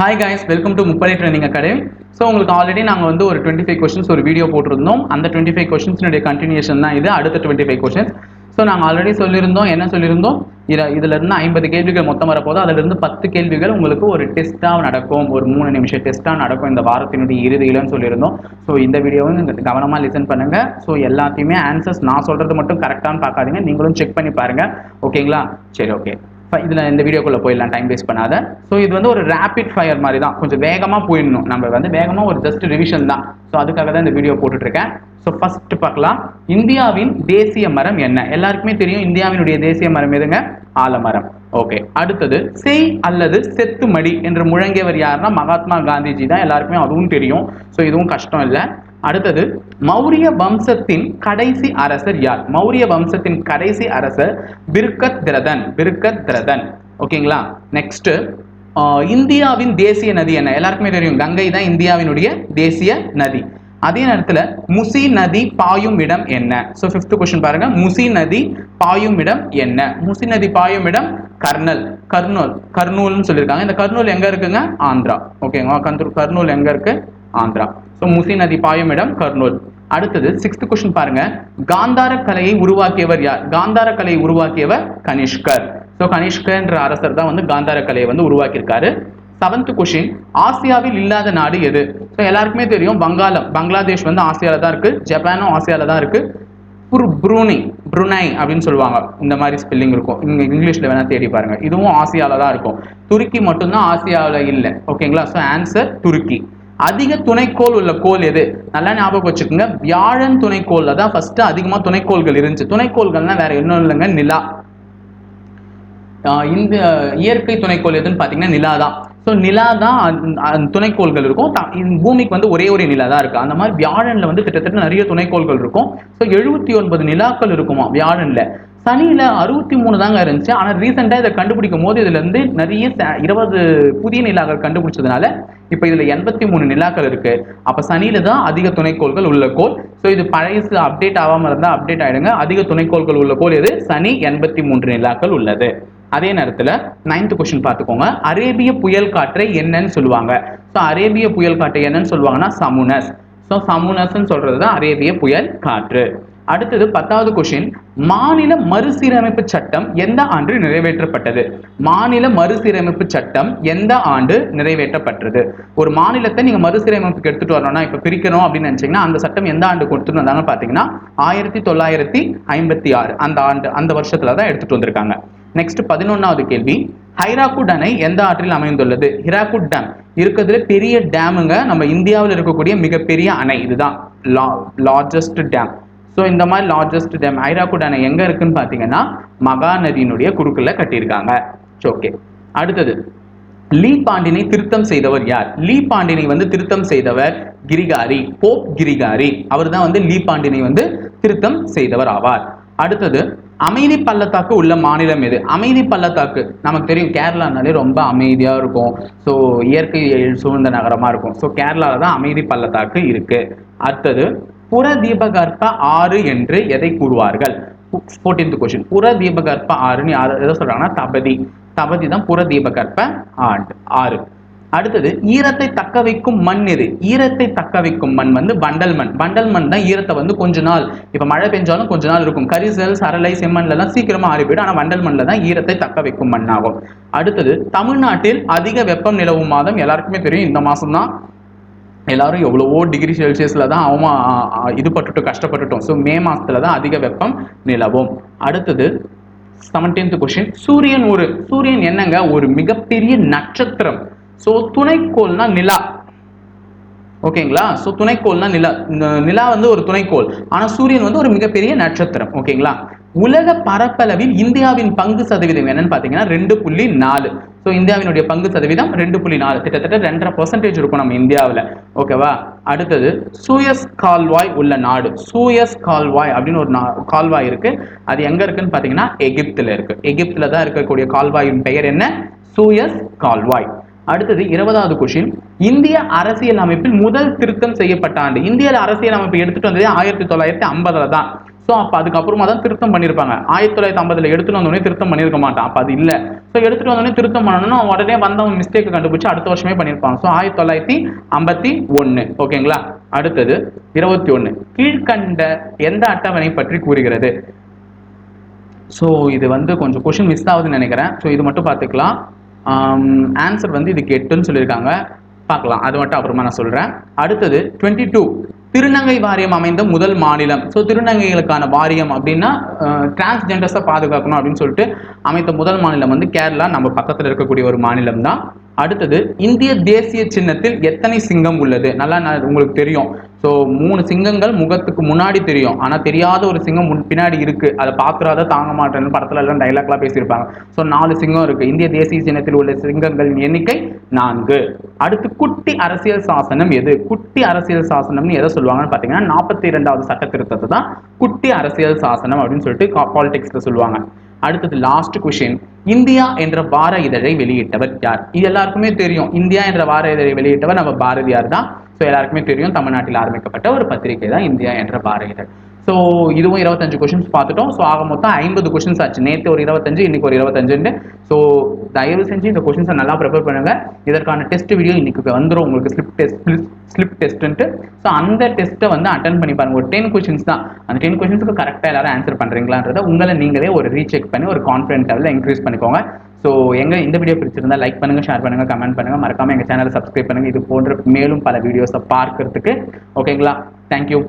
Hi guys welcome to Muppadai training academy so உங்களுக்கு already நாங்கள் வந்து ஒரு டுவெண்ட்டி ஃபைவ் கொஸ்டின்ஸ் ஒரு வீடியோ போட்டிருந்தோம். அந்த டுவெண்ட்டி ஃபைவ் கொஸ்டின்ஸினுடைய கண்டினியூஷன் தான் இது. அடுத்த டுவெண்ட்டி ஃபைவ் கொஸ்டின்ஸ் ஸோ நாங்கள் ஆல்ரெடி சொல்லியிருந்தோம் என்ன சொல்லியிருந்தோம் இதில் இதுலேருந்து ஐம்பது கேள்விகள் மொத்தம் வரப்போது அதுலருந்து பத்து கேள்விகள் உங்களுக்கு ஒரு டெஸ்ட்டாக நடக்கும். ஒரு மூணு நிமிஷம் டெஸ்ட்டாக நடக்கும். இந்த வாரத்தினுடைய இறுதியிலன்னு சொல்லியிருந்தோம். ஸோ இந்த வீடியோவும் கவனமாக லிசன் பண்ணுங்கள் ஸோ எல்லாத்தையுமே ஆன்சர்ஸ் நான் சொல்கிறது மட்டும் கரெக்டானு பார்க்காதீங்க. நீங்களும் செக் பண்ணி பாருங்கள் ஓகேங்களா சரி ஓகே இதில் இந்த வீடியோக்குள்ளே போயிடலாம் டைம் வேஸ்ட் பண்ணாத. ஸோ இது வந்து ஒரு ரேபிட் ஃபயர் மாதிரி தான் கொஞ்சம் வேகமாக போயிடணும். நம்ம வந்து வேகமாக ஒரு ஜஸ்ட் ரிவிஷன் தான். ஸோ அதுக்காக தான் இந்த வீடியோ போட்டுட்ருக்கேன். ஸோ ஃபஸ்ட்டு பார்க்கலாம். இந்தியாவின் தேசிய மரம் என்ன? எல்லாருக்குமே தெரியும் இந்தியாவினுடைய தேசிய மரம் எதுங்க? ஆலமரம். ஓகே அடுத்தது செய் அல்லது செத்து மடி என்று முழங்கியவர் யாருன்னா மகாத்மா காந்திஜி தான். எல்லாருக்குமே அதுவும் தெரியும். ஸோ இதுவும் கஷ்டம் இல்லை. அடுத்தது மௌரிய வம்சத்தின் கடைசி அரசர் யார்? மௌரிய வம்சத்தின் கடைசி அரசர் பிர்கத் திரதன் பிர்கத் திரதன். ஓகேங்களா நெக்ஸ்ட் இந்தியாவின் தேசிய நதி என்ன? எல்லாருக்குமே தெரியும் கங்கை தான் இந்தியாவினுடைய தேசிய நதி. அதே நேரத்தில் முசி நதி பாயும் இடம் என்ன? ஸோ ஃபிஃப்த் கொஸ்டின் பாருங்க. முசி நதி பாயும் இடம் என்ன? முசி நதி பாயும் இடம் கர்னல். கர்னூல் கர்னூல்னு சொல்லியிருக்காங்க. இந்த கர்னூல் எங்க இருக்குங்க? ஆந்திரா. ஓகேங்களா கந்தூர் கர்னூல் எங்க இருக்கு? ஆந்திரா. ஸோ முசி நதி பாயும் இடம் கர்னூல் அடுத்தது சிக்ஸ்த் கொஸ்டின் பாருங்க. காந்தார கலையை உருவாக்கியவர் யார்? காந்தார கலையை உருவாக்கியவர் கனிஷ்கர். ஸோ கனிஷ்கர்ன்ற அரசர் தான் வந்து காந்தார கலையை வந்து உருவாக்கியிருக்காரு. செவன்த் கொஷின் ஆசியாவில் இல்லாத நாடு எது? ஸோ எல்லாருக்குமே தெரியும் வங்காளம். பங்களாதேஷ் வந்து ஆசியாவில் தான் இருக்குது ஜப்பானும் ஆசியாவில் தான் இருக்குது புரு ப்ரூனி ப்ருனை அப்படின்னு சொல்லுவாங்க. இந்த மாதிரி ஸ்பெல்லிங் இருக்கும். இங்கே இங்கிலீஷில் வேணால் தேடி பாருங்கள் இதுவும் ஆசியாவில் தான் இருக்கும். துருக்கி மட்டும்தான் ஆசியாவில் இல்லை. ஓகேங்களா ஸோ ஆன்சர் துருக்கி. அதிக துணைக்கோள் உள்ள கோள் எது? நல்லா ஞாபகம் வச்சுக்கோங்க. வியாழன் துணைக்கோள்ல தான் ஃபர்ஸ்ட் அதிகமா துணைக்கோள்கள் இருந்துச்சு. துணைக்கோள்கள்னா வேற இன்னும் இல்லைங்க நிலா. ஆஹ் இந்த இயற்கை துணைக்கோள் எதுன்னு பார்த்தீங்கன்னா நிலா தான். ஸோ நிலா தான் துணைக்கோள்கள் இருக்கும். பூமிக்கு வந்து ஒரே ஒரு நிலா தான் இருக்குது அந்த மாதிரி வியாழன்ல வந்து கிட்டத்தட்ட நிறைய துணைக்கோள்கள் இருக்கும். ஸோ எழுபத்தி ஒன்பது நிலாக்கள் இருக்குமா வியாழன்ல? சனியில் அறுபத்தி மூணு தாங்க இருந்துச்சு. ஆனால் ரீசெண்டாக இதை கண்டுபிடிக்கும் போது இதுலேருந்து நிறைய ச- இருபது புதிய நிலாக்கள் கண்டுபிடிச்சதுனால இப்போ இதில் எண்பத்தி மூணு நிலாக்கள் இருக்கு. அப்போ சனியில தான் அதிக துணைக்கோள்கள் உள்ள கோள். ஸோ இது பழையசு அப்டேட் ஆகாம இருந்தால் அப்டேட் ஆயிடுங்க. அதிக துணைக்கோள்கள் உள்ள கோள் எது? சனி எண்பத்தி மூன்று நிலாக்கள் உள்ளது. அதே நேரத்தில் நைன்த் கொஸ்டின் பார்த்துக்கோங்க. அரேபிய புயல் காற்றை என்னன்னு சொல்லுவாங்க. ஸோ அரேபிய புயல் காற்றை என்னன்னு சொல்லுவாங்கன்னா சமுனஸ். ஸோ சமுனஸ்ன்னு சொல்றது தான் அரேபிய புயல் காற்று. அடுத்தது பத்தாவது கொஷின் மாநில மறுசீரமைப்பு சட்டம் எந்த ஆண்டு நிறைவேற்றப்பட்டது? மாநில மறுசீரமைப்பு சட்டம் எந்த ஆண்டு நிறைவேற்றப்பட்டது? ஒரு மாநிலத்தை நீங்க மறுசீரமைப்புக்கு எடுத்துட்டு வரணும்னா இப்ப பிரிக்கணும் அப்படின்னு நினைச்சீங்கன்னா அந்த சட்டம் எந்த ஆண்டு கொடுத்துட்டு வந்தாங்க பாத்தீங்கன்னா ஆயிரத்தி தொள்ளாயிரத்தி ஐம்பத்தி ஆறு. அந்த ஆண்டு அந்த வருஷத்துல தான் எடுத்துட்டு வந்திருக்காங்க. நெக்ஸ்ட் பதினொன்னாவது கேள்வி. ஹைராக்குட் அணை எந்த ஆற்றில் அமைந்துள்ளது? ஹிராக்குட் டேம். இருக்கிறதுல பெரிய டேமுங்க நம்ம இந்தியாவில் இருக்கக்கூடிய மிகப்பெரிய அணை. இதுதான் லா லார்ஜஸ்ட் டேம். ஸோ இந்த மாதிரி லார்ஜஸ்ட் டேம் ஹைராக்குட் அணை இருக்குன்னு பார்த்தீங்கன்னா மகாநதியினுடைய குறுக்கில் கட்டியிருக்காங்க. ஓகே அடுத்தது லீ பாண்டினை திருத்தம் செய்தவர் யார்? லீ பாண்டினை வந்து திருத்தம் செய்தவர் கிரிகாரி போப் கிரிகாரி. அவர் தான் வந்து லீ பாண்டினை வந்து திருத்தம் செய்தவர் ஆவார். அடுத்தது அமைதி பள்ளத்தாக்கு உள்ள மாநிலம் எது? அமைதி பள்ளத்தாக்கு நமக்கு தெரியும் கேரளானாலே ரொம்ப அமைதியா இருக்கும். ஸோ இயற்கை சூழ்ந்த நகரமா இருக்கும். ஸோ கேரளாவில் தான் அமைதி பள்ளத்தாக்கு இருக்கு. அடுத்தது புற தீபகற்ப ஆறு என்று எதை கூறுவார்கள்? ஃபோர்டீன்த் கொஸ்டின் புற தீபகற்ப ஆறுன்னு யார் எதை சொல்றாங்கன்னா தபதி. தபதி தான் புற தீபகற்ப ஆண்டு ஆறு. அடுத்தது ஈரத்தை தக்க வைக்கும் மண் எது? ஈரத்தை தக்க வைக்கும் மண் வந்து வண்டல் மண். வண்டல் மண் தான் ஈரத்தை வந்து கொஞ்ச நாள் இப்ப மழை பெஞ்சாலும் கொஞ்ச நாள் இருக்கும். கரிசல் சரளை செம்மண்ல எல்லாம் சீக்கிரமா ஆறி போயிடும். ஆனா வண்டல் மண்ல தான் ஈரத்தை தக்க வைக்கும் மண் ஆகும் அடுத்தது தமிழ்நாட்டில் அதிக வெப்பம் நிலவும் மாதம் எல்லாருக்குமே தெரியும். இந்த மாசம் தான் எல்லாரும் எவ்வளவோ டிகிரி செல்சியஸில் தான் அவமா இது பட்டுட்டு கஷ்டப்பட்டுட்டோம். ஸோ மே மாதத்தில் தான் அதிக வெப்பம் நிலவும். அடுத்தது செவன்டீன்த் கொஸ்டின் சூரியன் ஒரு சூரியன் என்னங்க? ஒரு மிகப்பெரிய நட்சத்திரம். ஸோ துணைக்கோள்னா நிலா. ஓகேங்களா ஸோ துணைக்கோள்னா நிலா. நிலா வந்து ஒரு துணைக்கோள். ஆனால் சூரியன் வந்து ஒரு மிகப்பெரிய நட்சத்திரம். ஓகேங்களா உலக பரப்பளவில் இந்தியாவின் பங்கு சதவீதம் என்னன்னு பாத்தீங்கன்னா ரெண்டு புள்ளி நாலு. ஸோ இந்தியாவினுடைய பங்கு சதவீதம் ரெண்டு புள்ளி நாலு. கிட்டத்தட்ட ரெண்டரை பர்சன்டேஜ் இருக்கும் நம்ம இந்தியாவில். ஓகேவா அடுத்தது சூயஸ் கால்வாய் உள்ள நாடு. சூயஸ் கால்வாய் அப்படின்னு ஒரு நா- கால்வாய் இருக்கு. அது எங்க இருக்குன்னு பாத்தீங்கன்னா எகிப்துல இருக்கு. எகிப்தில் தான் இருக்கக்கூடிய கால்வாயின் பெயர் என்ன? சூயஸ் கால்வாய். அடுத்தது இருபதாவது கொஷின் இந்திய அரசியல் அமைப்பில் முதல் திருத்தம் செய்யப்பட்ட ஆண்டு. இந்திய அரசியல் அமைப்பு எடுத்துட்டு வந்தது ஆயிரத்தி தொள்ளாயிரத்தி ஐம்பதுல தான் ஸோ அப்போ அதுக்கப்புறமா தான் திருத்தம் பண்ணியிருப்பாங்க ஆயிரத்தி தொள்ளாயிரத்தி ஐம்பதுல எடுத்துட்டு வந்தோடனே திருத்தம் பண்ணியிருக்க மாட்டான். அப்போ அது இல்லை. ஸோ எடுத்துட்டு வந்தோடனே திருத்தம் பண்ணணும்னா உடனே வந்தவங்க மிஸ்டேக்கை கண்டுபிடிச்சு அடுத்த வருஷமே பண்ணியிருப்பாங்க ஸோ ஆயிரத்தி தொள்ளாயிரத்தி ஐம்பத்தி ஒன்று ஓகேங்களா அடுத்தது இருபத்தி ஒன்று கீழ்கண்ட எந்த அட்டவணை பற்றி கூறுகிறது? ஸோ இது வந்து கொஞ்சம் கொஷின் மிஸ் ஆகுதுன்னு நினைக்கிறேன். ஸோ இது மட்டும் பார்த்துக்கலாம். ஆன்சர் வந்து இதுக்கு எட்டுன்னு சொல்லியிருக்காங்க. பார்க்கலாம். அது மட்டும் அப்புறமா நான் சொல்கிறேன் அடுத்தது டுவெண்ட்டி டூ திருநங்கை வாரியம் அமைந்த முதல் மாநிலம். ஸோ திருநங்கைகளுக்கான வாரியம் அப்படின்னா டிரான்ஸ்ஜெண்டர்ஸை பாதுகாக்கணும் அப்படின்னு சொல்லிட்டு அமைத்த முதல் மாநிலம் வந்து கேரளா. நம்ம பக்கத்தில் இருக்கக்கூடிய ஒரு மாநிலம் தான் அடுத்தது இந்திய தேசிய சின்னத்தில் எத்தனை சிங்கம் உள்ளது? நல்லா உங்களுக்கு தெரியும். ஸோ மூணு சிங்கங்கள் முகத்துக்கு முன்னாடி தெரியும். ஆனால் தெரியாத ஒரு சிங்கம் முன் பின்னாடி இருக்கு. அதை பார்க்குறாத தாங்க மாட்டேன்னு படத்துல எல்லாம் டைலாக்லாம் பேசியிருப்பாங்க. ஸோ நாலு சிங்கம் இருக்கு. இந்திய தேசிய சின்னத்தில் உள்ள சிங்கங்களின் எண்ணிக்கை நான்கு. அடுத்து குட்டி அரசியல் சாசனம் எது? குட்டி அரசியல் சாசனம்னு எதை சொல்லுவாங்கன்னு பார்த்தீங்கன்னா நாற்பத்தி இரண்டாவது சட்ட திருத்தத்தை தான் குட்டி அரசியல் சாசனம் அப்படின்னு சொல்லிட்டு பாலிடிக்ஸ்ல சொல்லுவாங்க. அடுத்தது லாஸ்ட் கொஷின் இந்தியா என்ற வார இதழை வெளியிட்டவர் யார்? இது எல்லாருக்குமே தெரியும். இந்தியா என்ற வார இதழை வெளியிட்டவர் நம்ம பாரதியார் தான். ஸோ எல்லாருக்குமே தெரியும். தமிழ்நாட்டில் ஆரம்பிக்கப்பட்ட ஒரு பத்திரிகை தான் இந்தியா என்ற வார இதழ் ஸோ இதுவும் இருபத்தஞ்சு கொஷின்ஸ் பார்த்துட்டோம். ஸோ ஆக மொத்தம் ஐம்பது கொஷின்ஸ் ஆச்சு. நேற்று ஒரு இருபத்தஞ்சு இன்னைக்கு ஒரு இருபத்தஞ்சுண்டு ஸோ தயவு செஞ்சு இந்த கொஷின்ஸை நல்லா ப்ரிப்பேர் பண்ணுங்க. இதற்கான டெஸ்ட் வீடியோ இன்னைக்கு வந்துடும் உங்களுக்கு ஸ்லிப் டெஸ்ட் ஸ்லிப் டெஸ்ட்டுன்ட்டு ஸோ அந்த டெஸ்ட்டை வந்து அட்டன் பண்ணி பாருங்க. ஒரு டென் கொஷின்ஸ் தான். அந்த டென் கொஷின்ஸுக்கு கரெக்டாக எல்லாரும் ஆன்சர் பண்ணுறீங்களான்றத உங்களை நீங்களே ஒரு ரீசெக் பண்ணி ஒரு கான்ஃபிடென்ட் லெவலில் இன்க்ரீஸ் பண்ணிக்கோங்க. ஸோ எங்கள் இந்த வீடியோ பிடிச்சிருந்தா லைக் பண்ணுங்கள் ஷேர் பண்ணுங்கள் கமெண்ட் பண்ணுங்கள் மறக்காமல் எங்கள் சேனலை சப்ஸ்கிரைப் பண்ணுங்க. இது போன்ற மேலும் பல வீடியோஸை பார்க்கறதுக்கு. ஓகேங்களா தேங்க்யூ